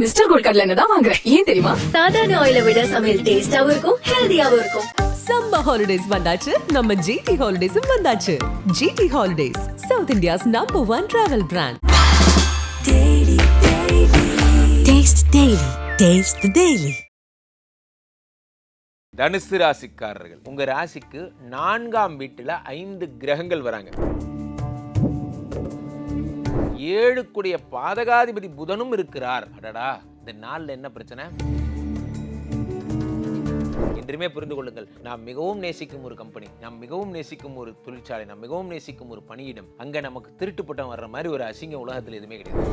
Mister gold கடலை தான் வாங்குறேன் ஏன் தெரியுமா? சாதாரண ஆயில விட சமையல் டேஸ்டாவும் இருக்கும் ஹெல்தியாவும் இருக்கும். சம்மர் ஹாலிடேஸ் வந்தாச்சு நம்ம ஜிடி ஹாலிடேஸும் வந்தாச்சு. GT Holidays South India's number one travel brand Daily. Taste the Daily. தனுசு ராசிக்காரர்கள் உங்க ராசிக்கு நான்காம் வீட்டுல ஐந்து கிரகங்கள் வராங்க. ஏழுக்குடைய பாதகாதிபதி புதனும் இருக்கிறார். அடடா இந்த நாளில் என்ன பிரச்சனை? என்றுமே புரிந்து கொள்ளுங்கள். நாம் மிகவும் நேசிக்கும் ஒரு கம்பெனி நாம் மிகவும் நேசிக்கும் ஒரு தொழிற்சாலை நாம் மிகவும் நேசிக்கும் ஒரு பணியிடம் அங்க நமக்கு திருட்டு பட்டம் வர்ற மாதிரி ஒரு அசிங்க உலகத்தில் எதுவுமே கிடையாது.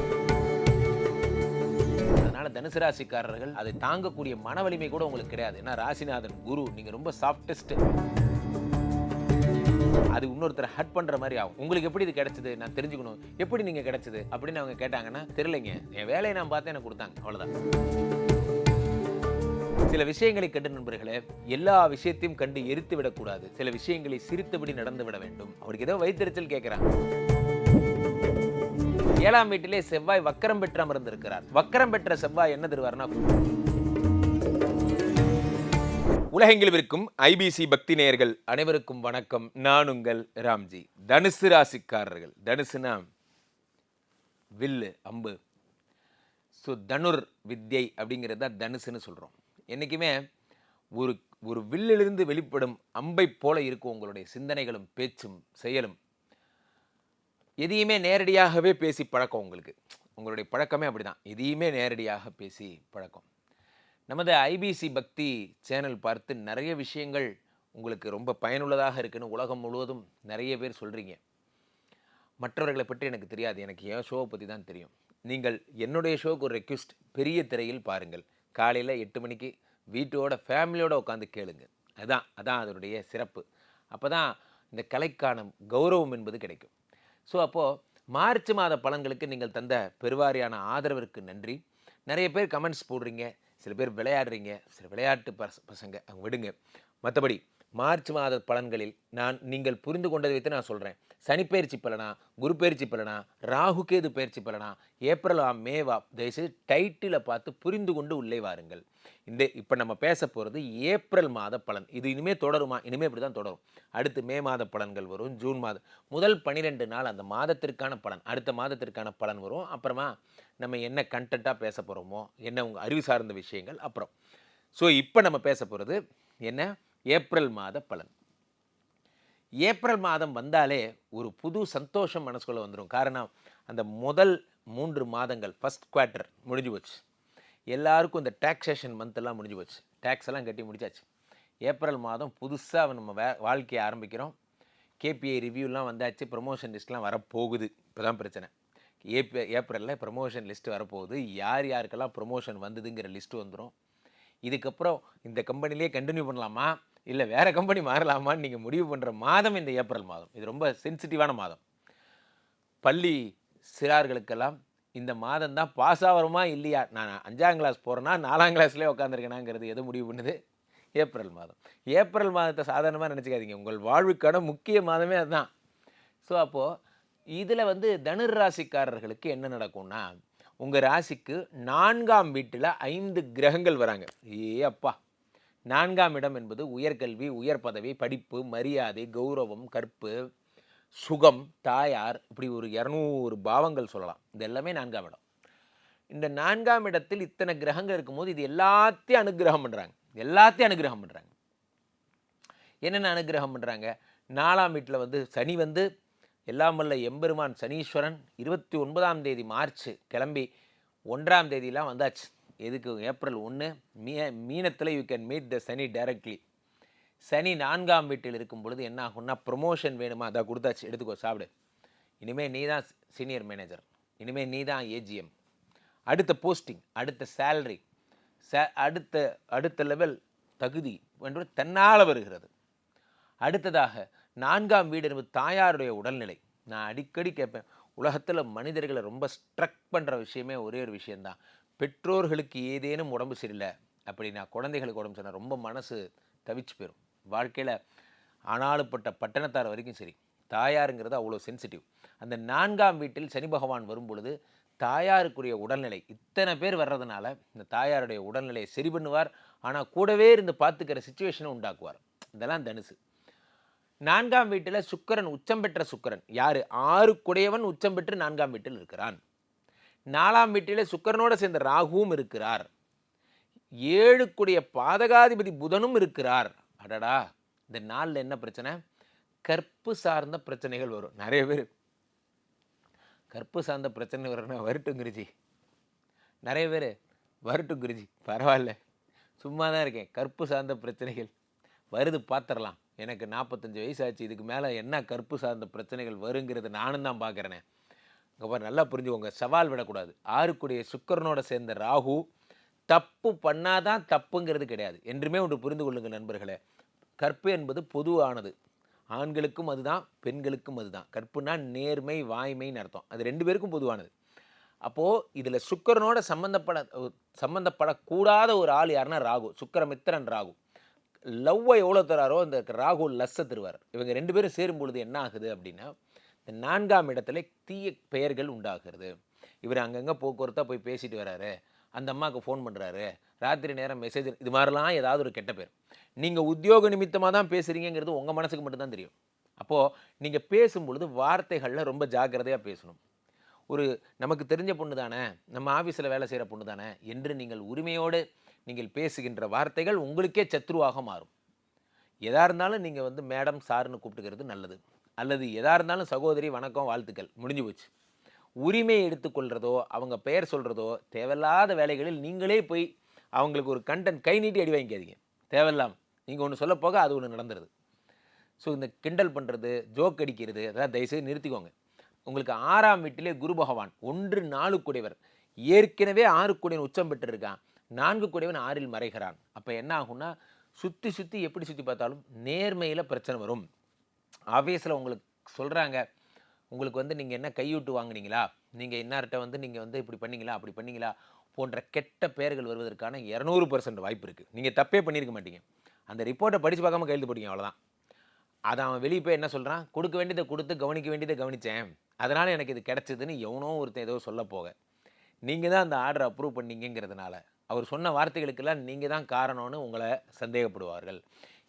அதனால தனுசு ராசிக்காரர்கள் அதை தாங்கக்கூடிய மன வலிமை கூட உங்களுக்கு கிடையாது. ஏன்னா ராசிநாதன் குரு நீங்க ரொம்ப சாஃப்டஸ்ட் அது இன்னொருத்தரை ஹட் பண்ற மாதிரி ஆகும். உங்களுக்கு எப்படி இது கிடைச்சது? நான் தெரிஞ்சுக்கணும். எப்படி நீங்க கிடைச்சது? அப்படின்னு அவங்க கேட்டாங்கன்னா தெரியலைங்க. என் வேலையை நான் பார்த்தேன் எனக்கு கொடுத்தாங்க. அவ்வளவுதான். சில விஷயங்களை கண்டு நண்பர்களே எல்லா விஷயத்தையும் கண்டு எரித்து விடக்கூடாது. சில விஷயங்களை சிரித்தபடி நடந்து விட வேண்டும். அவருக்கு ஏதோ வைத்தறிச்சல் கேட்கிறாங்க ஏழாம் வீட்டிலே செவ்வாய் வக்கரம் பெற்ற அமர்ந்திருக்கிறார். வக்கரம் பெற்ற செவ்வாய் என்ன தருவார்னா உலகெங்கிலும் இருக்கும் ஐபிசி பக்தி நேயர்கள் அனைவருக்கும் வணக்கம். நான் உங்கள் ராம்ஜி. தனுசு ராசிக்காரர்கள். தனுசுனா வில்லு அம்பு. ஸோ தனுர் வித்யை அப்படிங்கிறது தான் தனுசுன்னு சொல்கிறோம் என்றைக்குமே ஒரு ஒரு வில்லிலிருந்து வெளிப்படும் அம்பை போல இருக்கும் உங்களுடைய சிந்தனைகளும் பேச்சும் செயலும். எதையுமே நேரடியாகவே பேசி பழக்கம் உங்களுக்கு. உங்களுடைய பழக்கமே அப்படிதான். எதையுமே நேரடியாக பேசி பழக்கம். நமது ஐபிசி பக்தி சேனல் பார்த்து நிறைய விஷயங்கள் உங்களுக்கு ரொம்ப பயனுள்ளதாக இருக்குன்னு உலகம் முழுவதும் நிறைய பேர் சொல்கிறீங்க மற்றவர்களை பற்றி எனக்கு தெரியாது. எனக்கு என் ஷோவை பற்றி தான் தெரியும். நீங்கள் என்னுடைய ஷோவுக்கு ஒரு ரெக்வெஸ்ட் பெரிய திரையில் பாருங்கள். காலையில் எட்டு மணிக்கு வீட்டோட ஃபேமிலியோட உட்காந்து கேளுங்க. அதுதான் அதான் அதனுடைய சிறப்பு. அப்போ தான் இந்த கலைக்கான கௌரவம் என்பது கிடைக்கும். ஸோ அப்போது மார்ச் மாத பலன்களுக்கு நீங்கள் தந்த பெருவாரியான ஆதரவிற்கு நன்றி. நிறைய பேர் கமெண்ட்ஸ் போடுறீங்க. சில பேர் விளையாடுறீங்க சில விளையாட்டு பச பசங்க அவங்க விடுங்க. மற்றபடி மார்ச் மாத பலன்களில் நான் நீங்கள் புரிந்து கொண்டதை வைத்து நான் சொல்கிறேன் சனிப்பெயர்ச்சி பலனா குரு பயிற்சி பலனா ராகு கேது பயிற்சி பலனா ஏப்ரலா மேவா தயவுசெய்து டைட்டிலை பார்த்து புரிந்து கொண்டு உள்ளே வாருங்கள். இந்த இப்போ நம்ம பேச போகிறது ஏப்ரல் மாத பலன். இது இனிமேல் தொடருமா? இனிமே இப்படி தான் தொடரும். அடுத்து மே மாத பலன்கள் வரும் ஜூன் மாதம் முதல் பன்னிரெண்டு நாள் அந்த மாதத்திற்கான பலன் அடுத்த மாதத்திற்கான பலன் வரும். அப்புறமா நம்ம என்ன கண்டென்ட்டாக பேச போகிறோமோ என்ன உங்கள் அறிவு சார்ந்த விஷயங்கள் அப்புறம். ஸோ இப்போ நம்ம பேச போகிறது என்ன? ஏப்ரல் மாத பலன். ஏப்ரல் மாதம் வந்தாலே ஒரு புது சந்தோஷம் மனசுக்குள்ளே வந்துடும் காரணம் அந்த முதல் மூன்று மாதங்கள் ஃபஸ்ட் குவார்ட்டர் முடிஞ்சு போச்சு. எல்லாருக்கும் இந்த டேக்ஸேஷன் மந்த்தெல்லாம் முடிஞ்சு போச்சு. டேக்ஸ் எல்லாம் கட்டி முடிச்சாச்சு. ஏப்ரல் மாதம் புதுசாக நம்ம வே வாழ்க்கையை ஆரம்பிக்கிறோம். கேபிஐ ரிவ்யூலாம் வந்தாச்சு. ப்ரொமோஷன் லிஸ்ட்லாம் வரப்போகுது. இப்போ தான் பிரச்சனை. ஏப்ர ஏப்ரலில் ப்ரொமோஷன் லிஸ்ட் வரப்போகுது. யார் யாருக்கெல்லாம் ப்ரொமோஷன் வந்ததுங்கிற லிஸ்ட்டு வந்துடும் இதுக்கப்புறம் இந்த கம்பெனிலேயே கண்டினியூ பண்ணலாமா? இல்லை வேறு கம்பெனி மாறலாமான்னு நீங்கள் முடிவு பண்ணுற மாதம் இந்த ஏப்ரல் மாதம். இது ரொம்ப சென்சிட்டிவான மாதம். பள்ளி சிறார்களுக்கெல்லாம் இந்த மாதம் தான் பாஸ் ஆகிறோமா இல்லையா? நான் அஞ்சாம் கிளாஸ் போகிறேன்னா நாலாம் கிளாஸ்லேயே உட்காந்துருக்கேனாங்கிறது எது முடிவு பண்ணுது? ஏப்ரல் மாதம். ஏப்ரல் மாதத்தை சாதாரணமாக நினச்சிக்காதீங்க. உங்கள் வாழ்வுக்கான முக்கிய மாதமே அதுதான். ஸோ அப்போது இதில் வந்து தனுர் ராசிக்காரர்களுக்கு என்ன நடக்கும்னா உங்கள் ராசிக்கு நான்காம் வீட்டில் ஐந்து கிரகங்கள் வராங்க. ஏ அப்பா! நான்காம் இடம் என்பது உயர்கல்வி உயர் பதவி படிப்பு மரியாதை கௌரவம் கற்பு சுகம் தாயார் இப்படி ஒரு இரநூறு பாவங்கள் சொல்லலாம். இது எல்லாமே நான்காம் இடம். இந்த நான்காம் இடத்தில் இத்தனை கிரகங்கள் இருக்கும்போது இது எல்லாத்தையும் அனுகிரகம் பண்ணுறாங்க எல்லாத்தையும் அனுகிரகம் பண்ணுறாங்க என்னென்ன அனுகிரகம் பண்ணுறாங்க நாலாம் வீட்டில் வந்து சனி வந்து எல்லாம் வல்ல எம்பெருமான் சனீஸ்வரன் இருபத்தி ஒன்பதாம் தேதி மார்ச் கிளம்பி ஒன்றாம் தேதியெலாம் வந்தாச்சு. எதுக்கு? ஏப்ரல் ஒன்று மீ மீனத்தில் you can meet the Shani directly Shani நான்காம் வீட்டில் இருக்கும் பொழுது என்ன ஆகும்னா ப்ரொமோஷன் வேணுமா? அதை கொடுத்தாச்சு. எடுத்துக்கோ சாப்பிடு. இனிமேல் நீ தான் சீனியர் மேனேஜர் இனிமேல் நீ தான் ஏஜிஎம் அடுத்த போஸ்டிங் அடுத்த சேலரி ச அடுத்த அடுத்த லெவல் தகுதி என்று தன்னால் வருகிறது. அடுத்ததாக நான்காம் வீடு என்பது தாயாருடைய உடல்நிலை. நான் அடிக்கடி கேட்பேன் உலகத்தில் மனிதர்களை ரொம்ப ஸ்ட்ரக் பண்ணுற விஷயமே ஒரே ஒரு விஷயந்தான் பெற்றோர்களுக்கு ஏதேனும் உடம்பு சரியில்லை அப்படின்னா குழந்தைகளுக்கு உடம்பு சரியில்லை ரொம்ப மனசு தவிச்சு போயிடும் வாழ்க்கையில் ஆனாலுப்பட்ட பட்டணத்தார் வரைக்கும் சரி தாயாருங்கிறது அவ்வளோ சென்சிட்டிவ் அந்த நான்காம் வீட்டில் சனி பகவான் வரும் பொழுது தாயாருக்குரிய உடல்நிலை இத்தனை பேர் வர்றதுனால இந்த தாயாருடைய உடல்நிலையை சரி பண்ணுவார் ஆனால் கூடவே இருந்து பார்த்துக்கிற சுச்சுவேஷனை உண்டாக்குவார். இதெல்லாம் தனுசு. நான்காம் வீட்டில் சுக்கிரன் உச்சம் பெற்ற சுக்கரன். யார்? ஆறு குடையவன் உச்சம் பெற்று நான்காம் வீட்டில் இருக்கிறான். நாலாம் வீட்டிலே சுக்கரனோடு சேர்ந்த ராகுவும் இருக்கிறார். ஏழுக்குடைய பாதகாதிபதி புதனும் இருக்கிறார். அடடா இந்த நாளில் என்ன பிரச்சனை? கற்பு சார்ந்த பிரச்சனைகள் வரும். நிறைய பேர். கற்பு சார்ந்த பிரச்சனை வரணும் வரட்டும் குருஜி. நிறைய பேர் வரட்டும் குருஜி. பரவாயில்ல. சும்மா தான் இருக்கேன். கற்பு சார்ந்த பிரச்சனைகள். வருது பார்த்துடலாம் எனக்கு நாற்பத்தஞ்சு வயசு ஆச்சு. இதுக்கு மேலே என்ன கற்பு சார்ந்த பிரச்சனைகள் வருங்கிறது நானும் தான் பார்க்குறேனே இங்கே பாரு நல்லா புரிஞ்சுக்கோங்க. சவால் விடக்கூடாது. ஆறுக்குடைய சுக்கரனோட சேர்ந்த ராகு தப்பு பண்ணாதான் தப்புங்கிறது கிடையாது. என்றுமே ஒன்று புரிந்து கொள்ளுங்கள் நண்பர்களே. கற்பு என்பது பொதுவானது. ஆண்களுக்கும் அதுதான் பெண்களுக்கும் அதுதான். கற்புனா நேர்மை வாய்மைன்னு அர்த்தம். அது ரெண்டு பேருக்கும் பொதுவானது. அப்போது இதில் சுக்கரனோட சம்மந்தப்பட சம்மந்தப்படக்கூடாத ஒரு ஆள் யாருன்னா ராகு. சுக்கரமித்திரன் ராகு. லவ்வை எவ்வளோ தராரோ இந்த ராகு லஸ்ஸை தருவார். இவங்க ரெண்டு பேரும் சேரும் பொழுது என்ன ஆகுது அப்படின்னா இந்த நான்காம் இடத்துல தீய பெயர்கள் உண்டாகிறது. இவர் அங்கங்கே போக்குவரத்தாக போய் பேசிட்டு வராரு. அந்த அம்மாவுக்கு ஃபோன் பண்ணுறாரு ராத்திரி நேரம் மெசேஜ் இது மாதிரிலாம் ஏதாவது ஒரு கெட்ட பேர். நீங்கள் உத்தியோக நிமித்தமாக தான் பேசுகிறீங்கிறது உங்கள் மனசுக்கு மட்டும்தான் தெரியும். அப்போது நீங்கள் பேசும்பொழுது வார்த்தைகளில் ரொம்ப ஜாக்கிரதையாக பேசணும். ஒரு நமக்கு தெரிஞ்ச பொண்ணு தானே நம்ம ஆஃபீஸில் வேலை செய்கிற பொண்ணு தானே என்று நீங்கள் உரிமையோடு நீங்கள் பேசுகின்ற வார்த்தைகள் உங்களுக்கே சத்ருவாக மாறும். எதா இருந்தாலும் நீங்கள் வந்து மேடம் சார்னு கூப்பிட்டுக்கிறது நல்லது. அல்லது எதாக இருந்தாலும் சகோதரி வணக்கம் வாழ்த்துக்கள். முடிஞ்சு போச்சு. உரிமையை எடுத்துக்கொள்கிறதோ அவங்க பெயர் சொல்கிறதோ தேவையில்லாத வேலைகளில் நீங்களே போய் அவங்களுக்கு ஒரு கண்டென்ட் கை நீட்டி அடி வாங்கிக்காதீங்க. தேவையில்லாம. நீங்கள் ஒன்று சொல்ல போக அது ஒன்று நடந்துருது. ஸோ இந்த கிண்டல் பண்ணுறது ஜோக் அடிக்கிறது அதெல்லாம் தயவுசெய்து நிறுத்திக்கோங்க. உங்களுக்கு ஆறாம் வீட்டிலே குரு பகவான் ஒன்று நாலு குடைவர். ஏற்கனவே ஆறு குடையன் உச்சம் பெற்றிருக்கான். நான்கு குடையவன் ஆறில் மறைகிறான். அப்போ என்ன ஆகும்னா சுற்றி சுற்றி எப்படி சுற்றி பார்த்தாலும் நேர்மையில் பிரச்சனை வரும். ஆஃபீஸில் உங்களுக்கு சொல்கிறாங்க உங்களுக்கு வந்து நீங்கள் என்ன கையூட்டு வாங்குனீங்களா? நீங்கள் இன்னார்கிட்ட வந்து நீங்கள் வந்து இப்படி பண்ணீங்களா? அப்படி பண்ணீங்களா? போன்ற கெட்ட பெயர்கள் வருவதற்கான இரநூறு பர்சன்ட் வாய்ப்பு இருக்குது நீங்கள் தப்பே பண்ணியிருக்க மாட்டீங்க. அந்த ரிப்போர்ட்டை படித்து பார்க்காம கையெழுத்து போட்டீங்க அவ்வளோதான் அதை அவன் வெளியே போய் என்ன சொல்கிறான் கொடுக்க வேண்டியதை கொடுத்து கவனிக்க வேண்டியதை கவனித்தேன் அதனால் எனக்கு இது கிடச்சிதுன்னு எவனோ ஒருத்தன் ஏதோ சொல்ல போக. நீங்கள் தான் அந்த ஆர்டர் அப்ரூவ் பண்ணீங்கிறதுனால அவர் சொன்ன வார்த்தைகளுக்கெல்லாம் நீங்கள் தான் காரணம்னு உங்களை சந்தேகப்படுவார்கள்.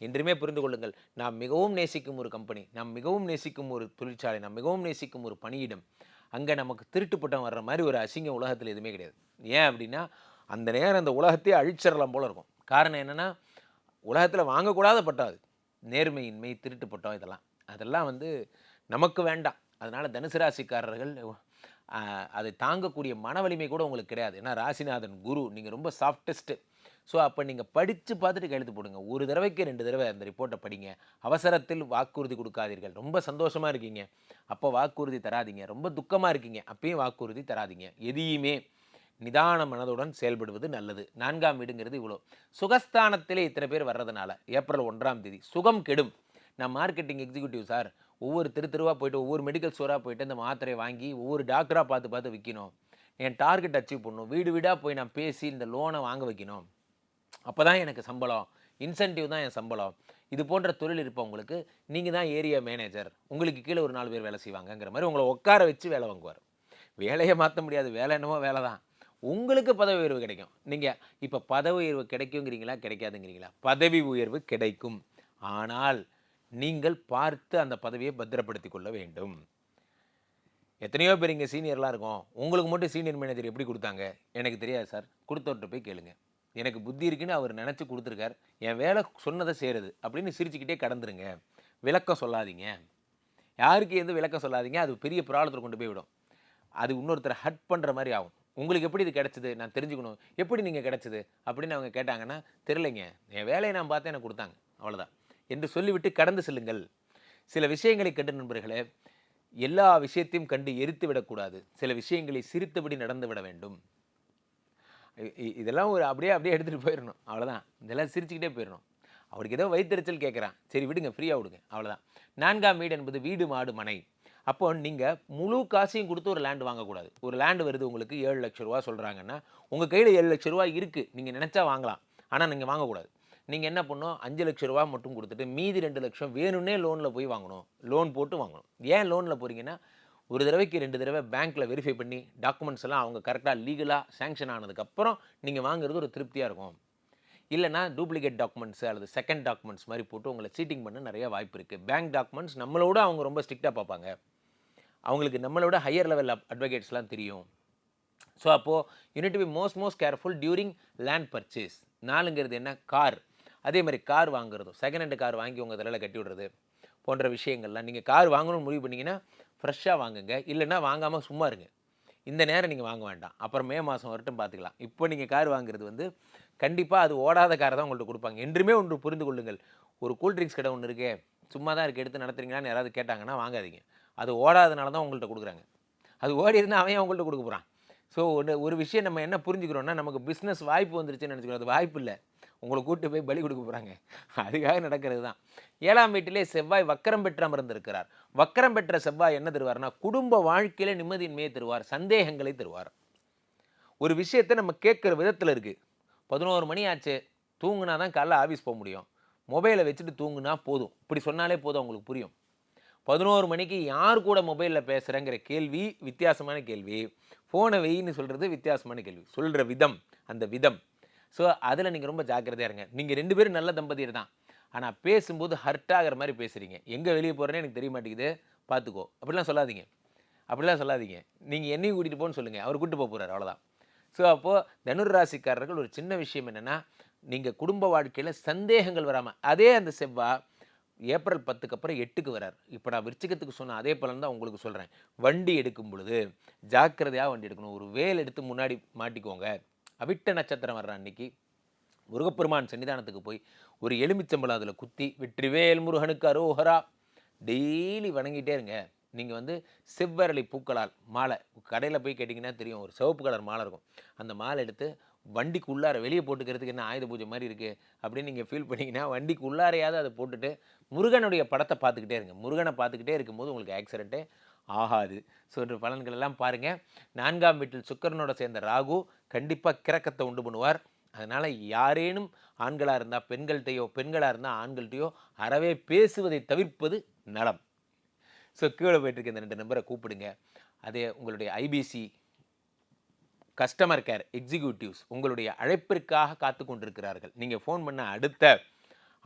என்றுமே புரிந்து கொள்ளுங்கள். நாம் மிகவும் நேசிக்கும் ஒரு கம்பெனி நாம் மிகவும் நேசிக்கும் ஒரு தொழிற்சாலை நாம் மிகவும் நேசிக்கும் ஒரு பணியிடம் அங்கே நமக்கு திருட்டுப்பட்டம் வர்ற மாதிரி ஒரு அசிங்கம் உலகத்தில் எதுவுமே கிடையாது. ஏன் அப்படின்னா அந்த நேரம் அந்த உலகத்தையே அழிச்சிடலாம் போல் இருக்கும். காரணம் என்னென்னா உலகத்தில் வாங்கக்கூடாத பட்டம் அது. நேர்மையின்மை திருட்டு பட்டம் இதெல்லாம். அதெல்லாம் வந்து நமக்கு வேண்டாம். அதனால் தனுசு ராசிக்காரர்கள் அதை தாங்கக்கூடிய மன வலிமை கூட உங்களுக்கு கிடையாது. ஏன்னா ராசிநாதன் குரு நீங்கள் ரொம்ப சாஃப்டஸ்ட்டு ஸோ அப்போ நீங்கள் படித்து பார்த்துட்டு கையெழுத்து போடுங்க. ஒரு தடவைக்கு ரெண்டு தடவை அந்த ரிப்போர்ட்டை படிங்க. அவசரத்தில் வாக்குறுதி கொடுக்காதீர்கள். ரொம்ப சந்தோஷமாக இருக்கீங்க. அப்போ வாக்குறுதி தராதீங்க. ரொம்ப துக்கமாக இருக்கீங்க. அப்பயும் வாக்குறுதி தராதீங்க. எதையுமே நிதான மனதுடன் செயல்படுவது நல்லது. நான்காம் வீடுங்கிறது இவ்வளோ சுகஸ்தானத்திலே இத்தனை பேர் வர்றதுனால ஏப்ரல் ஒன்றாம் தேதி சுகம் கெடும். நான் மார்க்கெட்டிங் எக்ஸிக்யூட்டிவ் சார் ஒவ்வொரு தெரு தெருவாக போயிட்டு ஒவ்வொரு மெடிக்கல் ஸ்டோராக போயிட்டு இந்த மாத்திரையை வாங்கி ஒவ்வொரு டாக்டராக பார்த்து பார்த்து விற்கணும் என் டார்கெட் அச்சீவ் பண்ணணும். வீடு வீடாக போய் நான் பேசி இந்த லோனை வாங்க வைக்கணும். அப்போ தான் எனக்கு சம்பளம். இன்சென்டிவ் தான் என் சம்பளம். இது போன்ற தொழில் இருப்பவங்களுக்கு நீங்கள் தான் ஏரியா மேனேஜர் உங்களுக்கு கீழே ஒரு நாலு பேர் வேலை செய்வாங்கங்கிற மாதிரி உங்களை உட்கார வச்சு வேலை வாங்குவார். வேலையை மாற்ற முடியாது. வேலை என்னமோ வேலை தான். உங்களுக்கு பதவி உயர்வு கிடைக்கும். நீங்கள் இப்போ பதவி உயர்வு கிடைக்குங்கிறீங்களா கிடைக்காதுங்கிறீங்களா? பதவி உயர்வு கிடைக்கும். ஆனால் நீங்கள் பார்த்து அந்த பதவியை பத்திரப்படுத்தி கொள்ள வேண்டும். எத்தனையோ பேர் இங்கே சீனியர்லாம் இருக்கும். உங்களுக்கு மட்டும் சீனியர் மேனேஜர் எப்படி கொடுத்தாங்க? எனக்கு தெரியாது சார் கொடுத்தவர்கிட்ட போய் கேளுங்கள் எனக்கு புத்தி இருக்குன்னு அவர் நினச்சி கொடுத்துருக்கார். என் வேலை சொன்னதை செய்கிறது அப்படின்னு சிரிச்சுக்கிட்டே கடந்துருங்க. விளக்கம் சொல்லாதீங்க. யாருக்கு எந்த விளக்கம் சொல்லாதீங்க? அது பெரிய ப்ராப்ளத்தில் கொண்டு போய் விடும் அது இன்னொருத்தரை ஹட் பண்ணுற மாதிரி ஆகும். உங்களுக்கு எப்படி இது கிடச்சிது? நான் தெரிஞ்சுக்கணும். எப்படி நீங்கள் கிடைச்சது? அப்படின்னு அவங்க கேட்டாங்கன்னா தெரிலைங்க என் வேலையை நான் பார்த்து எனக்கு கொடுத்தாங்க. அவ்வளோதான் என்று சொல்லிவிட்டு கடந்து செல்லுங்கள். சில விஷயங்களை கண்டு நண்பர்களே எல்லா விஷயத்தையும் கண்டு எரித்து விடக்கூடாது. சில விஷயங்களை சிரித்தபடி நடந்து விட வேண்டும். இதெல்லாம் ஒரு அப்படியே அப்படியே எடுத்துகிட்டு போயிடணும் அவ்வளோதான் இதெல்லாம் சிரிச்சுக்கிட்டே போயிடணும் அவருக்கு ஏதோ வயிற்றுச்சல் கேட்குறான் சரி விடுங்க ஃப்ரீயாக விடுங்க. அவ்வளோதான் நான்காம் வீடு என்பது வீடு மாடு மனை. அப்போ நீங்கள் முழு காசையும் கொடுத்து ஒரு லேண்ட் வாங்கக்கூடாது. ஒரு லேண்டு வருது உங்களுக்கு ஏழு லட்ச ரூபா சொல்கிறாங்கன்னா உங்கள் கையில் ஏழு லட்ச ரூபா இருக்குது நீங்கள் நினச்சா வாங்கலாம். ஆனால் நீங்கள் வாங்கக்கூடாது. நீங்கள் என்ன பண்ணணும்? அஞ்சு லட்ச ரூபா மட்டும் கொடுத்துட்டு மீதி ரெண்டு லட்சம் வேணும்னே லோனில் போய் வாங்கணும். லோன் போட்டு வாங்கணும். ஏன் லோனில் போகிறீங்கன்னா ஒரு தடவைக்கு ரெண்டு தடவை பேங்க்கில் வெரிஃபை பண்ணி டாக்குமெண்ட்ஸ் எல்லாம் அவங்க கரெக்டாக லீகலாக சேங்ஷன் ஆனதுக்கப்புறம் நீங்கள் வாங்குறது ஒரு திருப்தியாக இருக்கும். இல்லைனா டூப்ளிகேட் டாக்குமெண்ட்ஸ் அல்லது செகண்ட் டாக்குமெண்ட்ஸ் மாதிரி போட்டு உங்களை சீட்டிங் பண்ண நிறைய வாய்ப்பு இருக்குது பேங்க் டாக்குமெண்ட்ஸ் நம்மளோட அவங்க ரொம்ப ஸ்ட்ரிக்டாக பார்ப்பாங்க. அவங்களுக்கு நம்மளோட ஹையர் லெவல் அட்வொகேட்ஸ்லாம் தெரியும். ஸோ அப்போது you need be most most careful during land purchase நாலுங்கிறது என்ன? கார் அதே மாதிரி கார் வாங்குறதும் செகண்ட் ஹேண்டு கார் வாங்கி உங்கள் தலையில் கட்டி விடுறது போன்ற விஷயங்கள்லாம். நீங்கள் கார் வாங்கணும்னு முடிவு பண்ணீங்கன்னா ஃப்ரெஷ்ஷாக வாங்குங்க. இல்லைன்னா வாங்காமல் சும்மா இருங்க. இந்த நேரம் நீங்கள் வாங்க வேண்டாம். அப்புறம் மே மாதம் வரட்டும் பார்த்துக்கலாம் இப்போ நீங்கள் கார் வாங்குறது வந்து கண்டிப்பாக அது ஓடாத காரை தான் உங்கள்கிட்ட கொடுப்பாங்க. என்றுமே ஒன்று புரிந்து கொள்ளுங்கள். ஒரு கூல் ட்ரிங்க்ஸ் கடை ஒன்று இருக்கே சும்மா தான் இருக்குது எடுத்து நடத்துறீங்களான்னு யாராவது கேட்டாங்கன்னா வாங்காதீங்க. அது ஓடாதனால தான் உங்கள்கிட்ட கொடுக்குறாங்க. அது ஓடி இருந்தால் அவன் உங்கள்கிட்ட கொடுக்க போகிறான் ஸோ ஒரு ஒரு விஷயம் நம்ம என்ன புரிஞ்சுக்கிறோன்னா நமக்கு பிஸ்னஸ் வாய்ப்பு வந்துருச்சுன்னு நினச்சிக்கிறோம். அது வாய்ப்பு இல்லை. உங்களை கூட்டு போய் பலி கொடுக்க போகிறாங்க அதுக்காக நடக்கிறது தான். ஏழாம் வீட்டிலே செவ்வாய் வக்கரம் பெற்று அமர்ந்திருக்கிறார். வக்கரம் பெற்ற செவ்வாய் என்ன தருவார்னா குடும்ப வாழ்க்கையில் நிம்மதியின்மையை தருவார் சந்தேகங்களை தருவார். ஒரு விஷயத்தை நம்ம கேட்குற விதத்தில் இருக்குது பதினோரு மணி ஆச்சு தூங்குனா தான் காலைல ஆஃபீஸ் போக முடியும். மொபைலை வச்சுட்டு தூங்குனா போதும். இப்படி சொன்னாலே போதும் உங்களுக்கு புரியும். பதினோரு மணிக்கு யார் கூட மொபைலில் பேசுகிறேங்கிற கேள்வி வித்தியாசமான கேள்வி. ஃபோனை வெயின்னு சொல்கிறது வித்தியாசமான கேள்வி. சொல்கிற விதம் அந்த விதம். ஸோ அதில் நீங்கள் ரொம்ப ஜாக்கிரதையாக இருங்க. நீங்கள் ரெண்டு பேரும் நல்ல தம்பதியர் தான். ஆனால் பேசும்போது ஹர்ட் ஆகிற மாதிரி பேசுகிறீங்க எங்கே வெளியே போகிறேன்னு எனக்கு தெரிய மாட்டேங்குது. பார்த்துக்கோ அப்படிலாம் சொல்லாதீங்க. அப்படிலாம் சொல்லாதீங்க. நீங்கள் என்னையும் கூட்டிகிட்டு போன்னு சொல்லுங்கள் அவர் கூட்டு போக போகிறார் அவ்வளோதான் ஸோ அப்போது தனுர் ராசிக்காரர்கள் ஒரு சின்ன விஷயம் என்னென்னா நீங்கள் குடும்ப வாழ்க்கையில் சந்தேகங்கள் வராமல் அதே அந்த செவ்வாய் ஏப்ரல் பத்துக்கு அப்புறம் எட்டுக்கு வரார். இப்போ நான் விருச்சிகத்துக்கு சொன்ன அதே பலன் தான் உங்களுக்கு சொல்கிறேன் வண்டி எடுக்கும் பொழுது ஜாக்கிரதையாக வண்டி எடுக்கணும். ஒரு வேல் எடுத்து முன்னாடி மாட்டிக்கோங்க. அவிட்ட நட்சத்திரம் வர்ற அன்னைக்கு முருகப்பெருமான் சன்னிதானத்துக்கு போய் ஒரு எலுமிச்சம்பழம் அதில் குத்தி வெற்றிவேல் முருகனுக்கு அரோஹரா டெய்லி வணங்கிட்டே இருங்க. நீங்கள் வந்து செவ்வரளி பூக்களால் மாலை கடையில் போய் கேட்டிங்கன்னா தெரியும் ஒரு சிவப்பு கலர் மாலை இருக்கும். அந்த மாலை எடுத்து வண்டிக்கு உள்ளார வெளியே போட்டுக்கிறதுக்கு என்ன ஆயுத பூஜை மாதிரி இருக்குது அப்படின்னு நீங்கள் ஃபீல் பண்ணிங்கன்னா வண்டிக்கு உள்ளாரையாவது அதை போட்டுட்டு முருகனுடைய படத்தை பார்த்துக்கிட்டே இருங்க. முருகனை பார்த்துக்கிட்டே இருக்கும்போது உங்களுக்கு ஆக்சிடென்ட்டு ஆகாது. ஸோ என்ற பலன்கள் எல்லாம் பாருங்கள் நான்காம் வீட்டில் சுக்கரனோட சேர்ந்த ராகு கண்டிப்பாக கிறக்கத்தை உண்டு பண்ணுவார். அதனால் யாரேனும் ஆண்களாக இருந்தால் பெண்கள்கிட்டையோ பெண்களாக இருந்தால் ஆண்கள்கிட்டயோ அறவே பேசுவதை தவிர்ப்பது நலம். ஸோ கீழே போயிட்டு இருக்க இந்த ரெண்டு நம்பரை கூப்பிடுங்க. அதே உங்களுடைய ஐபிசி கஸ்டமர் கேர் எக்ஸிக்யூட்டிவ்ஸ் உங்களுடைய அழைப்பிற்காக காத்து கொண்டிருக்கிறார்கள். நீங்கள் ஃபோன் பண்ண அடுத்த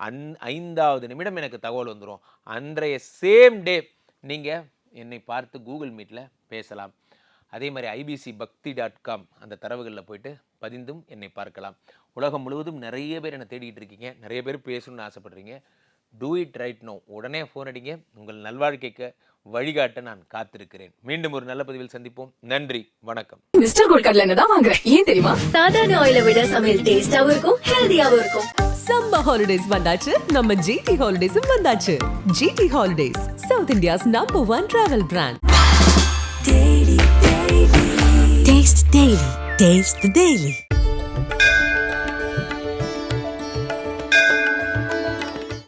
அந் ஐந்தாவது நிமிடம் எனக்கு தகவல் வந்துடும் அன்றைய சேம் டே நீங்கள் என்னை பார்த்து கூகுள் மீட்டில் பேசலாம். அதே மாதிரி ஐபிசி பக்தி டாட் காம் அந்த தரவுகளில் போயிட்டு பதிந்தும் என்னை பார்க்கலாம். உலகம் முழுவதும் நிறைய பேர் என்னை தேடிக்கிட்டு இருக்கீங்க. நிறைய பேர் பேசணும்னு ஆசைப்பட்றீங்க. டூ இட் ரைட் நோ உடனே ஃபோன் அடிங்க. உங்கள் நல்வாழ்க்கைக்கு வழிகாட்ட நான் காத்திருக்கிறேன். மீண்டும் ஒரு நல்ல பதிவில் சந்திப்போம். நன்றி. வணக்கம். மிஸ்டர் கோல்ட் கடலை தான் வாங்குறேன் ஏன் தெரியுமா? சாதாரண ஆயில விட சமையல் டேஸ்டாவும் இருக்கும் ஹெல்தியாவும் இருக்கும். சம்மர் ஹாலிடேஸ் வந்தாச்சு. நம்ம ஜிடி ஹாலிடேஸும் வந்தாச்சு. GT Holidays South India's number one travel brand Taste the Daily. Taste the Daily.